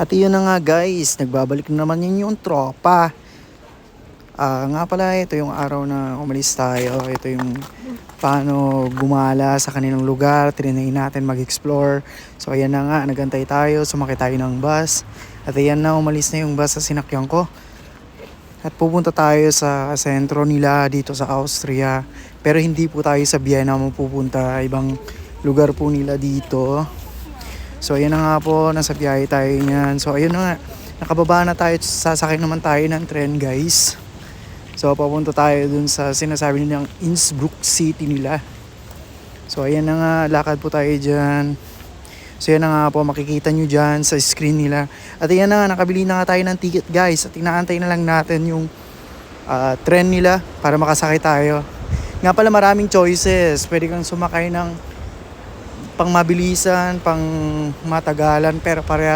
At yun na nga guys, nagbabalik na naman yun yung tropa. Ah, nga pala, ito yung araw na umalis tayo. Ito yung paano gumala sa kanilang lugar. Trinay natin mag-explore. So ayan na nga, nagantay tayo. Sumakay tayo ng bus. At ayan na, umalis na yung bus sa sinakyan ko. At pupunta tayo sa sentro nila dito sa Austria. Pero hindi po tayo sa Vienna mapupunta. Ibang lugar po nila dito. So ayan na nga po, nasa biyahe tayo niyan. So ayun na nga, nakababa na tayo, sasakay naman tayo ng tren guys. So papunta tayo dun sa sinasabi nilang Innsbruck City nila. So ayan na nga, lakad po tayo dyan. So yan na nga po, makikita nyo dyan sa screen nila. At ayan na nga, nakabili na nga tayo ng ticket guys. At inaantay na lang natin yung ah, tren nila para makasakay tayo. Nga pala maraming choices. Pwede kang sumakay ng pang mabilisan, pang matagalan, pero parehas